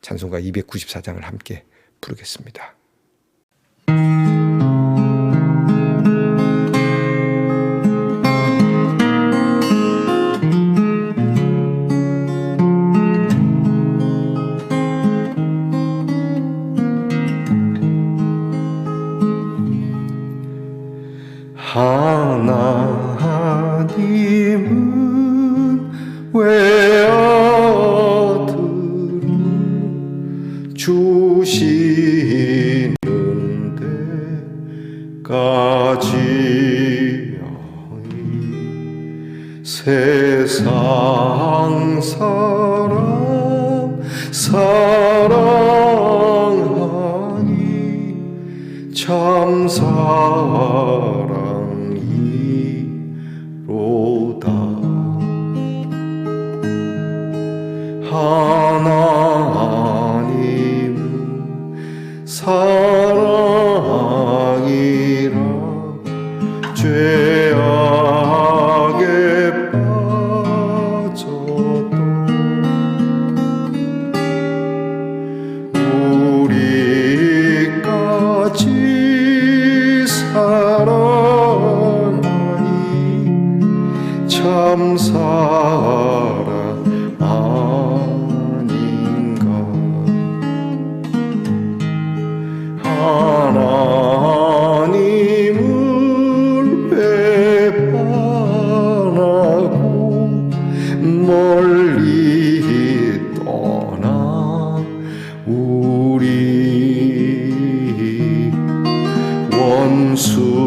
찬송가 294장을 함께 부르겠습니다. 하 원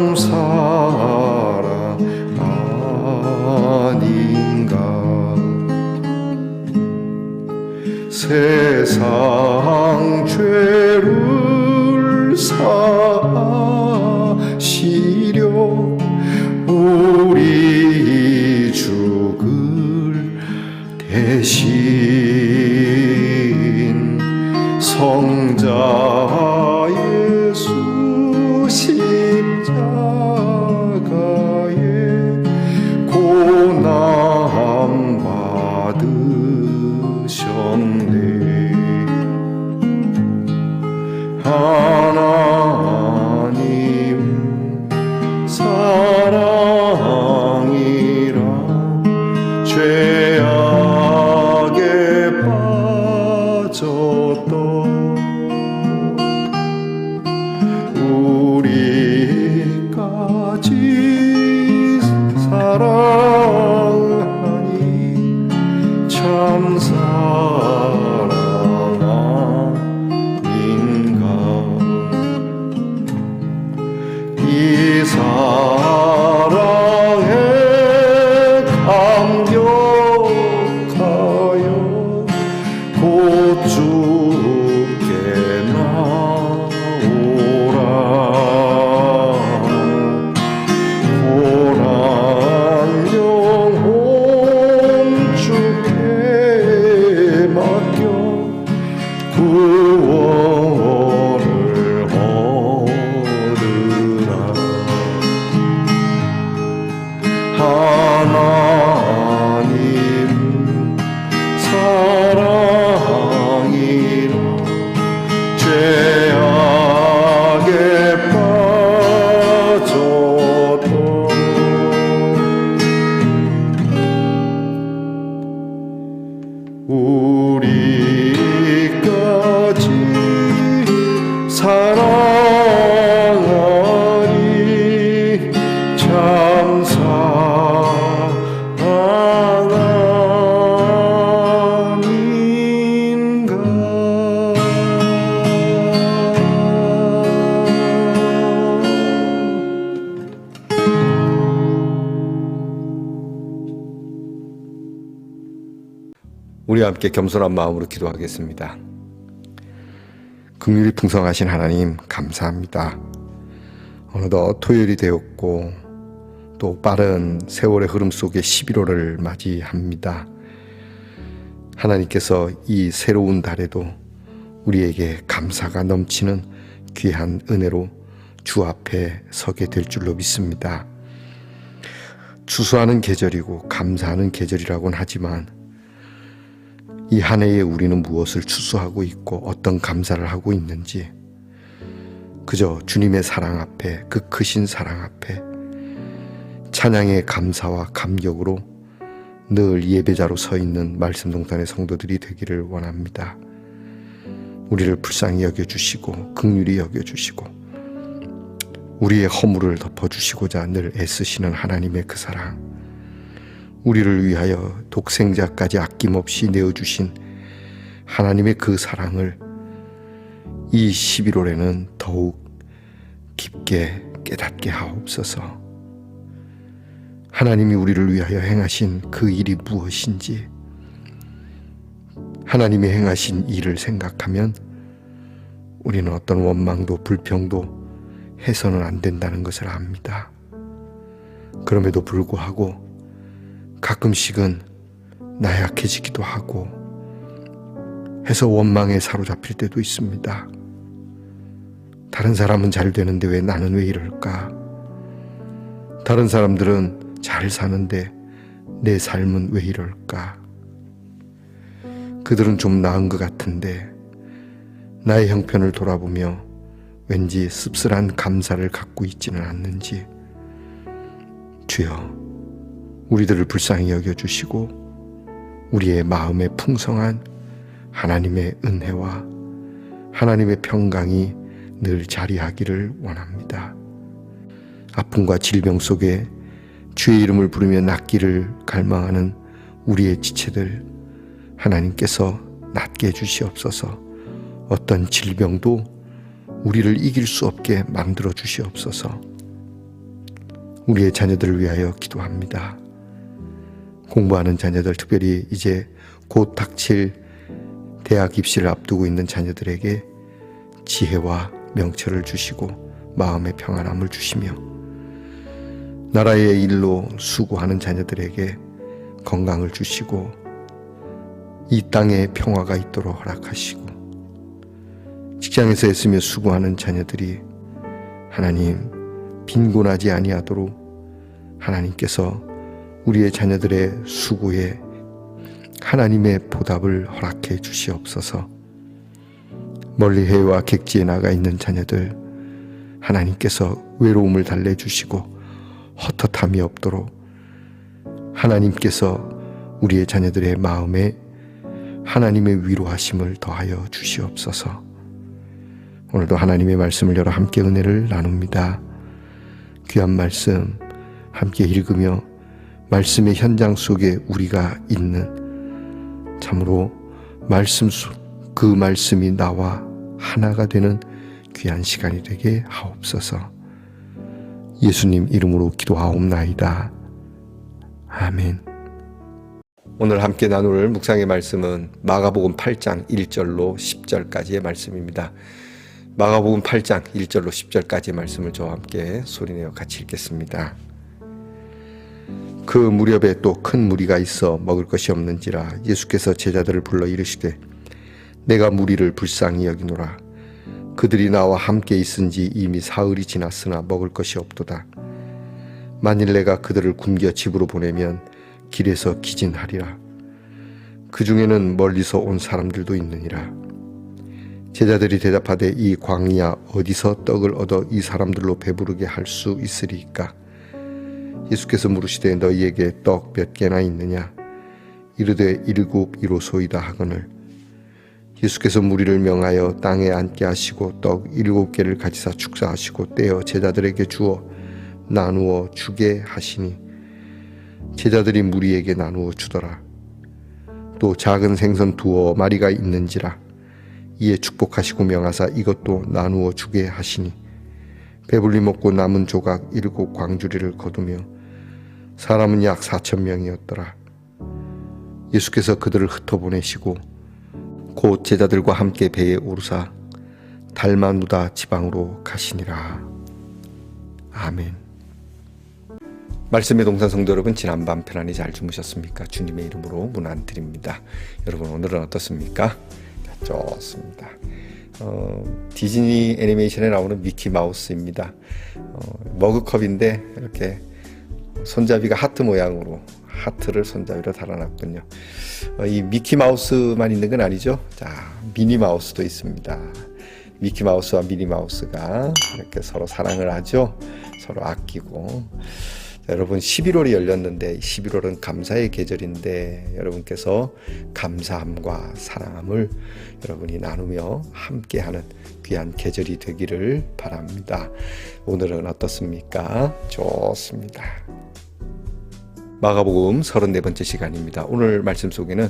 참 사랑 아닌가? 세상 죄를 사시려 우리 죽을 대신 성자 우리 함께 겸손한 마음으로 기도하겠습니다. 긍휼이 풍성하신 하나님 감사합니다. 어느덧 토요일이 되었고 또 빠른 세월의 흐름 속에 11월을 맞이합니다. 하나님께서 이 새로운 달에도 우리에게 감사가 넘치는 귀한 은혜로 주 앞에 서게 될 줄로 믿습니다. 추수하는 계절이고 감사하는 계절이라고는 하지만 이 한 해에 우리는 무엇을 추수하고 있고 어떤 감사를 하고 있는지 그저 주님의 사랑 앞에 그 크신 사랑 앞에 찬양의 감사와 감격으로 늘 예배자로 서 있는 말씀 동탄의 성도들이 되기를 원합니다. 우리를 불쌍히 여겨 주시고 극률이 여겨 주시고 우리의 허물을 덮어 주시고자 늘 애쓰시는 하나님의 그 사랑 우리를 위하여 독생자까지 아낌없이 내어 주신 하나님의 그 사랑을 이 11월에는 더욱 깊게 깨닫게 하옵소서. 하나님이 우리를 위하여 행하신 그 일이 무엇인지 하나님이 행하신 일을 생각하면 우리는 어떤 원망도 불평도 해서는 안 된다는 것을 압니다. 그럼에도 불구하고 가끔씩은 나약해지기도 하고 해서 원망에 사로잡힐 때도 있습니다. 다른 사람은 잘 되는데 왜 나는 왜 이럴까? 다른 사람들은 잘 사는데 내 삶은 왜 이럴까? 그들은 좀 나은 것 같은데 나의 형편을 돌아보며 왠지 씁쓸한 감사를 갖고 있지는 않는지 주여 우리들을 불쌍히 여겨주시고 우리의 마음에 풍성한 하나님의 은혜와 하나님의 평강이 늘 자리하기를 원합니다. 아픔과 질병 속에 주의 이름을 부르며 낫기를 갈망하는 우리의 지체들 하나님께서 낫게 해주시옵소서 어떤 질병도 우리를 이길 수 없게 만들어 주시옵소서 우리의 자녀들을 위하여 기도합니다. 공부하는 자녀들 특별히 이제 곧 닥칠 대학 입시를 앞두고 있는 자녀들에게 지혜와 명철을 주시고 마음의 평안함을 주시며 나라의 일로 수고하는 자녀들에게 건강을 주시고 이 땅에 평화가 있도록 허락하시고 직장에서 애쓰며 수고하는 자녀들이 하나님 빈곤하지 아니하도록 하나님께서 우리의 자녀들의 수고에 하나님의 보답을 허락해 주시옵소서. 멀리 해와 객지에 나가 있는 자녀들 하나님께서 외로움을 달래 주시고 헛헛함이 없도록 하나님께서 우리의 자녀들의 마음에 하나님의 위로하심을 더하여 주시옵소서. 오늘도 하나님의 말씀을 열어 함께 은혜를 나눕니다. 귀한 말씀 함께 읽으며 말씀의 현장 속에 우리가 있는 참으로 말씀 그 말씀이 나와 하나가 되는 귀한 시간이 되게 하옵소서. 예수님 이름으로 기도하옵나이다. 아멘. 오늘 함께 나눌 묵상의 말씀은 마가복음 8장 1절로 10절까지의 말씀입니다. 마가복음 8장 1절로 10절까지의 말씀을 저와 함께 소리내어 같이 읽겠습니다. 그 무렵에 또 큰 무리가 있어 먹을 것이 없는지라 예수께서 제자들을 불러 이르시되 내가 무리를 불쌍히 여기노라 그들이 나와 함께 있은 지 이미 사흘이 지났으나 먹을 것이 없도다. 만일 내가 그들을 굶겨 집으로 보내면 길에서 기진하리라. 그 중에는 멀리서 온 사람들도 있느니라. 제자들이 대답하되 이 광야 어디서 떡을 얻어 이 사람들로 배부르게 할 수 있으리까? 예수께서 물으시되 너희에게 떡 몇 개나 있느냐? 이르되 일곱 이로소이다 하거늘 예수께서 무리를 명하여 땅에 앉게 하시고 떡 일곱 개를 가지사 축사하시고 떼어 제자들에게 주어 나누어 주게 하시니 제자들이 무리에게 나누어 주더라 또 작은 생선 두어 마리가 있는지라 이에 축복하시고 명하사 이것도 나누어 주게 하시니 배불리 먹고 남은 조각 일곱 광주리를 거두며 사람은 약 사천 명이었더라. 예수께서 그들을 흩어보내시고 곧 제자들과 함께 배에 오르사 달마누다 지방으로 가시니라. 아멘. 말씀의 동산 성도 여러분 지난밤 편안히 잘 주무셨습니까? 주님의 이름으로 문안 드립니다. 여러분 오늘은 어떻습니까? 좋습니다. 어, 디즈니 애니메이션에 나오는 미키 마우스입니다. 어, 머그컵인데 이렇게 손잡이가 하트 모양으로 하트를 손잡이로 달아놨군요. 어, 이 미키 마우스만 있는 건 아니죠. 자, 미니 마우스도 있습니다. 미키 마우스와 미니 마우스가 이렇게 서로 사랑을 하죠. 서로 아끼고. 자, 여러분 11월이 열렸는데 11월은 감사의 계절인데 여러분께서 감사함과 사랑함을 여러분이 나누며 함께하는 귀한 계절이 되기를 바랍니다. 오늘은 어떻습니까? 좋습니다. 마가복음 34번째 시간입니다. 오늘 말씀 속에는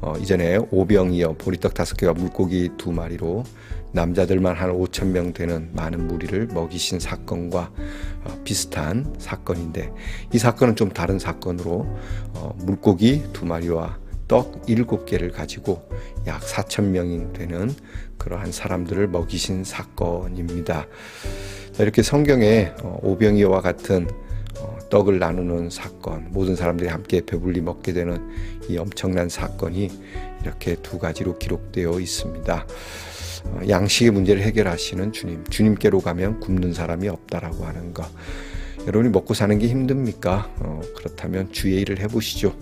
어, 이전에 오병이어 보리떡 다섯 개와 물고기 두 마리로 남자들만 한 5천 명 되는 많은 무리를 먹이신 사건과 어, 비슷한 사건인데 이 사건은 좀 다른 사건으로 어, 물고기 두 마리와 떡 일곱 개를 가지고 약 4천 명이 되는 그러한 사람들을 먹이신 사건입니다. 자, 이렇게 성경에 어, 오병이어와 같은 어, 떡을 나누는 사건, 모든 사람들이 함께 배불리 먹게 되는 이 엄청난 사건이 이렇게 두 가지로 기록되어 있습니다. 어, 양식의 문제를 해결하시는 주님, 주님께로 가면 굶는 사람이 없다라고 하는 것. 여러분이 먹고 사는 게 힘듭니까? 어, 그렇다면 주의 일을 해보시죠.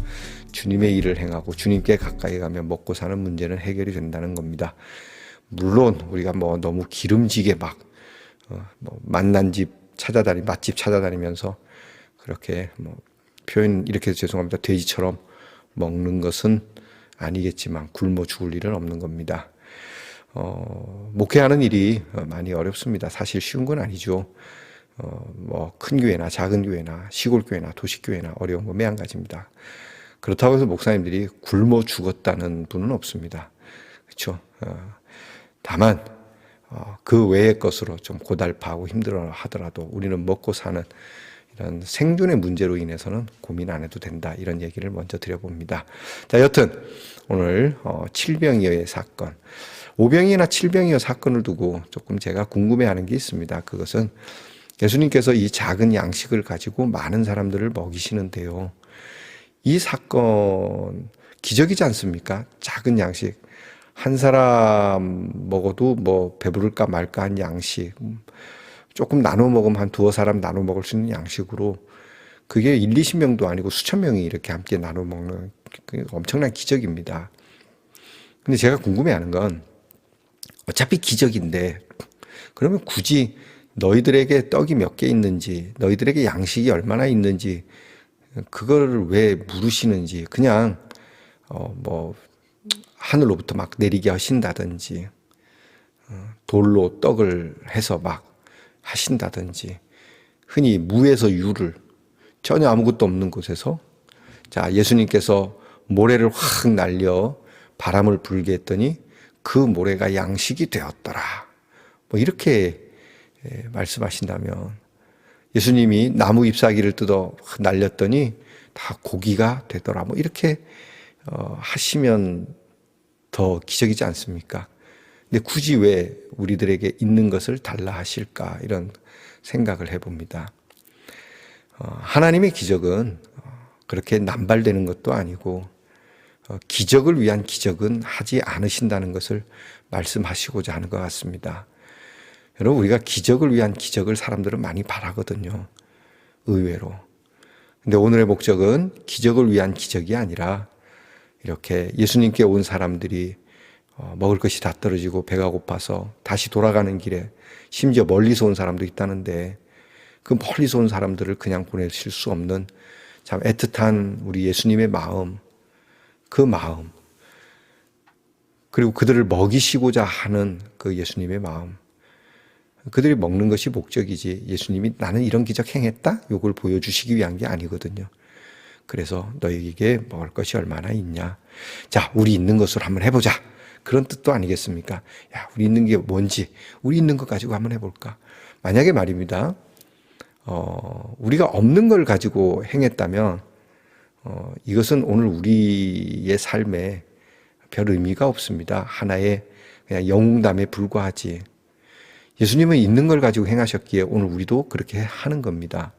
주님의 일을 행하고 주님께 가까이 가면 먹고 사는 문제는 해결이 된다는 겁니다. 물론 우리가 뭐 너무 기름지게 막 어, 뭐 만난 집 찾아다니 맛집 찾아다니면서 그렇게 뭐 표현 이렇게 해서 죄송합니다. 돼지처럼 먹는 것은 아니겠지만 굶어 죽을 일은 없는 겁니다. 어, 목회하는 일이 많이 어렵습니다. 사실 쉬운 건 아니죠. 어, 뭐 큰 교회나 작은 교회나 시골 교회나 도시 교회나 어려운 건 매한가지입니다. 그렇다고 해서 목사님들이 굶어 죽었다는 분은 없습니다. 그렇죠? 어, 다만 어, 그 외의 것으로 좀 고달파하고 힘들어 하더라도 우리는 먹고 사는 이런 생존의 문제로 인해서는 고민 안 해도 된다. 이런 얘기를 먼저 드려봅니다. 자, 여튼 오늘 어, 칠병이어의 사건, 오병이나 칠병이어 사건을 두고 조금 제가 궁금해하는 게 있습니다. 그것은 예수님께서 이 작은 양식을 가지고 많은 사람들을 먹이시는데요. 이 사건 기적이지 않습니까? 작은 양식. 한 사람 먹어도 뭐 배부를까 말까 한 양식. 조금 나눠 먹으면 한 두어 사람 나눠 먹을 수 있는 양식으로 그게 1, 20명도 아니고 수천 명이 이렇게 함께 나눠 먹는 그 엄청난 기적입니다. 근데 제가 궁금해 하는 건 어차피 기적인데 그러면 굳이 너희들에게 떡이 몇 개 있는지 너희들에게 양식이 얼마나 있는지 그거를 왜 물으시는지 그냥 어 뭐 하늘로부터 막 내리게 하신다든지 어, 돌로 떡을 해서 막 하신다든지 흔히 무에서 유를 전혀 아무것도 없는 곳에서 자 예수님께서 모래를 확 날려 바람을 불게 했더니 그 모래가 양식이 되었더라. 뭐 이렇게 예, 말씀하신다면 예수님이 나무 잎사귀를 뜯어 날렸더니 다 고기가 되더라. 뭐 이렇게 어, 하시면 더 기적이지 않습니까? 근데 굳이 왜 우리들에게 있는 것을 달라 하실까 이런 생각을 해봅니다. 어, 하나님의 기적은 어, 그렇게 남발되는 것도 아니고 어, 기적을 위한 기적은 하지 않으신다는 것을 말씀하시고자 하는 것 같습니다. 여러분 우리가 기적을 위한 기적을 사람들은 많이 바라거든요. 의외로. 근데 오늘의 목적은 기적을 위한 기적이 아니라 이렇게 예수님께 온 사람들이 어, 먹을 것이 다 떨어지고 배가 고파서 다시 돌아가는 길에 심지어 멀리서 온 사람도 있다는데 그 멀리서 온 사람들을 그냥 보내실 수 없는 참 애틋한 우리 예수님의 마음, 그 마음, 그리고 그들을 먹이시고자 하는 그 예수님의 마음, 그들이 먹는 것이 목적이지 예수님이 나는 이런 기적 행했다? 요걸 보여주시기 위한 게 아니거든요. 그래서 너희에게 먹을 것이 얼마나 있냐? 자, 우리 있는 것으로 한번 해보자. 그런 뜻도 아니겠습니까? 야, 우리 있는 게 뭔지, 우리 있는 것 가지고 한번 해볼까? 만약에 말입니다. 어, 우리가 없는 걸 가지고 행했다면, 어, 이것은 오늘 우리의 삶에 별 의미가 없습니다. 하나의 그냥 영웅담에 불과하지. 예수님은 있는 걸 가지고 행하셨기에 오늘 우리도 그렇게 하는 겁니다.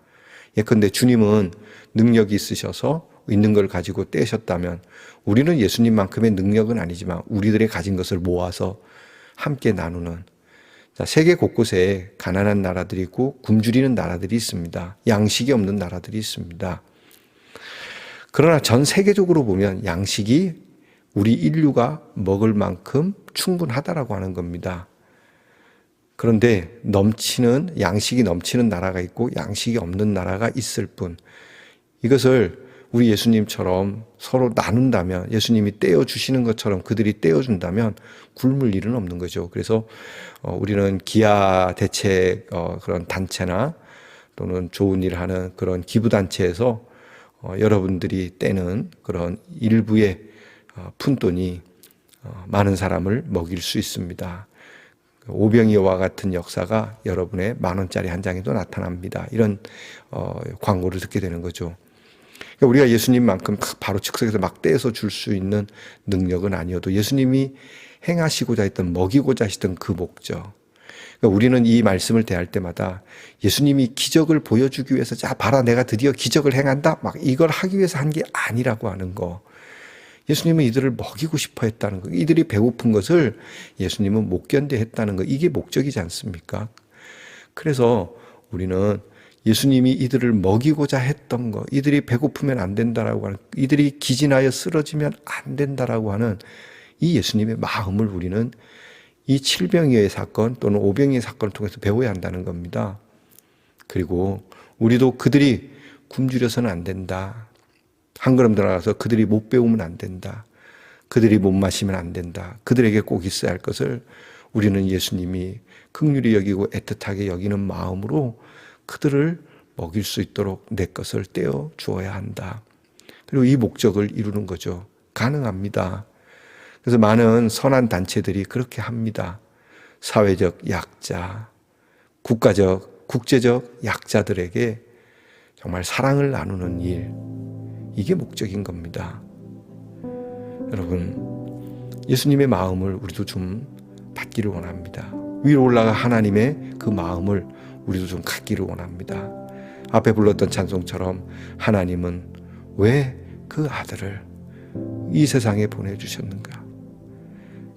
예컨대 주님은 능력이 있으셔서 있는 걸 가지고 떼셨다면 우리는 예수님만큼의 능력은 아니지만 우리들의 가진 것을 모아서 함께 나누는 자, 세계 곳곳에 가난한 나라들이 있고 굶주리는 나라들이 있습니다. 양식이 없는 나라들이 있습니다. 그러나 전 세계적으로 보면 양식이 우리 인류가 먹을 만큼 충분하다라고 하는 겁니다. 그런데 넘치는 양식이 넘치는 나라가 있고 양식이 없는 나라가 있을 뿐 이것을 우리 예수님처럼 서로 나눈다면 예수님이 떼어 주시는 것처럼 그들이 떼어 준다면 굶을 일은 없는 거죠. 그래서 어, 우리는 기아 대책 어, 그런 단체나 또는 좋은 일을 하는 그런 기부 단체에서 어, 여러분들이 떼는 그런 일부의 어, 푼돈이 어, 많은 사람을 먹일 수 있습니다. 오병이어와 같은 역사가 여러분의 만 원짜리 한 장에도 나타납니다. 이런 어, 광고를 듣게 되는 거죠. 그러니까 우리가 예수님만큼 바로 즉석에서 막 떼서 줄 수 있는 능력은 아니어도 예수님이 행하시고자 했던 먹이고자 하시던 그 목적. 그러니까 우리는 이 말씀을 대할 때마다 예수님이 기적을 보여주기 위해서 자 봐라 내가 드디어 기적을 행한다 막 이걸 하기 위해서 한 게 아니라고 하는 거. 예수님은 이들을 먹이고 싶어 했다는 거. 이들이 배고픈 것을 예수님은 못 견뎌 했다는 거. 이게 목적이지 않습니까? 그래서 우리는 예수님이 이들을 먹이고자 했던 거, 이들이 배고프면 안 된다라고 하는, 이들이 기진하여 쓰러지면 안 된다라고 하는 이 예수님의 마음을 우리는 이 칠병이의 사건 또는 오병이의 사건을 통해서 배워야 한다는 겁니다. 그리고 우리도 그들이 굶주려서는 안 된다. 한 걸음 들어가서 그들이 못 배우면 안 된다. 그들이 못 마시면 안 된다. 그들에게 꼭 있어야 할 것을 우리는 예수님이 극률이 여기고 애틋하게 여기는 마음으로 그들을 먹일 수 있도록 내 것을 떼어 주어야 한다. 그리고 이 목적을 이루는 거죠. 가능합니다. 그래서 많은 선한 단체들이 그렇게 합니다. 사회적 약자, 국가적, 국제적 약자들에게 정말 사랑을 나누는 일, 이게 목적인 겁니다. 여러분, 예수님의 마음을 우리도 좀 받기를 원합니다. 위로 올라가 하나님의 그 마음을 우리도 좀 갖기를 원합니다. 앞에 불렀던 찬송처럼 하나님은 왜 그 아들을 이 세상에 보내주셨는가?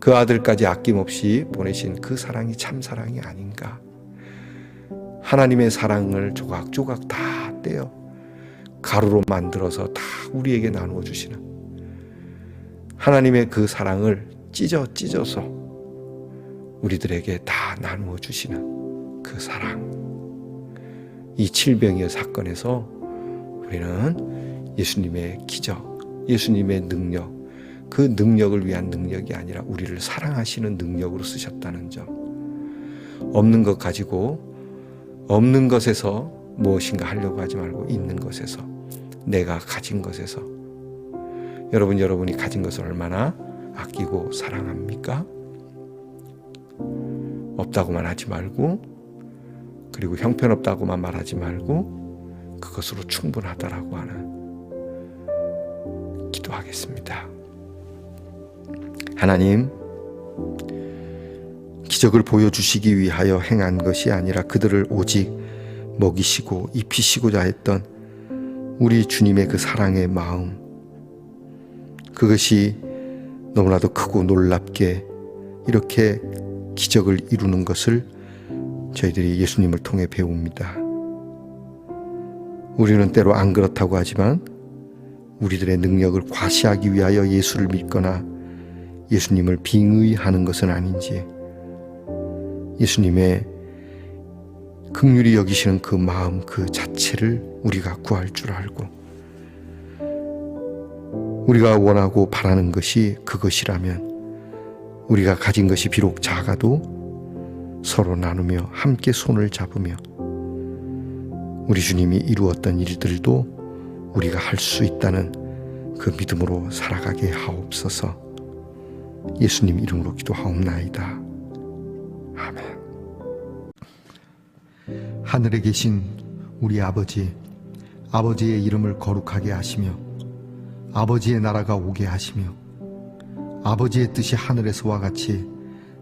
그 아들까지 아낌없이 보내신 그 사랑이 참 사랑이 아닌가? 하나님의 사랑을 조각조각 다 떼어 가루로 만들어서 다 우리에게 나누어 주시는 하나님의 그 사랑을 찢어 찢어서 우리들에게 다 나누어 주시는 그 사랑. 이 칠병의 사건에서 우리는 예수님의 기적, 예수님의 능력, 그 능력을 위한 능력이 아니라 우리를 사랑하시는 능력으로 쓰셨다는 점. 없는 것 가지고 없는 것에서 무엇인가 하려고 하지 말고 있는 것에서 내가 가진 것에서 여러분 여러분이 가진 것을 얼마나 아끼고 사랑합니까? 없다고만 하지 말고 그리고 형편없다고만 말하지 말고 그것으로 충분하다라고 하는 기도하겠습니다. 하나님 기적을 보여주시기 위하여 행한 것이 아니라 그들을 오직 먹이시고 입히시고자 했던 우리 주님의 그 사랑의 마음 그것이 너무나도 크고 놀랍게 이렇게 기적을 이루는 것을 저희들이 예수님을 통해 배웁니다. 우리는 때로 안 그렇다고 하지만 우리들의 능력을 과시하기 위하여 예수를 믿거나 예수님을 빙의하는 것은 아닌지 예수님의 극률이 여기시는 그 마음 그 자체를 우리가 구할 줄 알고 우리가 원하고 바라는 것이 그것이라면 우리가 가진 것이 비록 작아도 서로 나누며 함께 손을 잡으며 우리 주님이 이루었던 일들도 우리가 할 수 있다는 그 믿음으로 살아가게 하옵소서 예수님 이름으로 기도하옵나이다. 아멘. 하늘에 계신 우리 아버지, 아버지의 이름을 거룩하게 하시며 아버지의 나라가 오게 하시며 아버지의 뜻이 하늘에서와 같이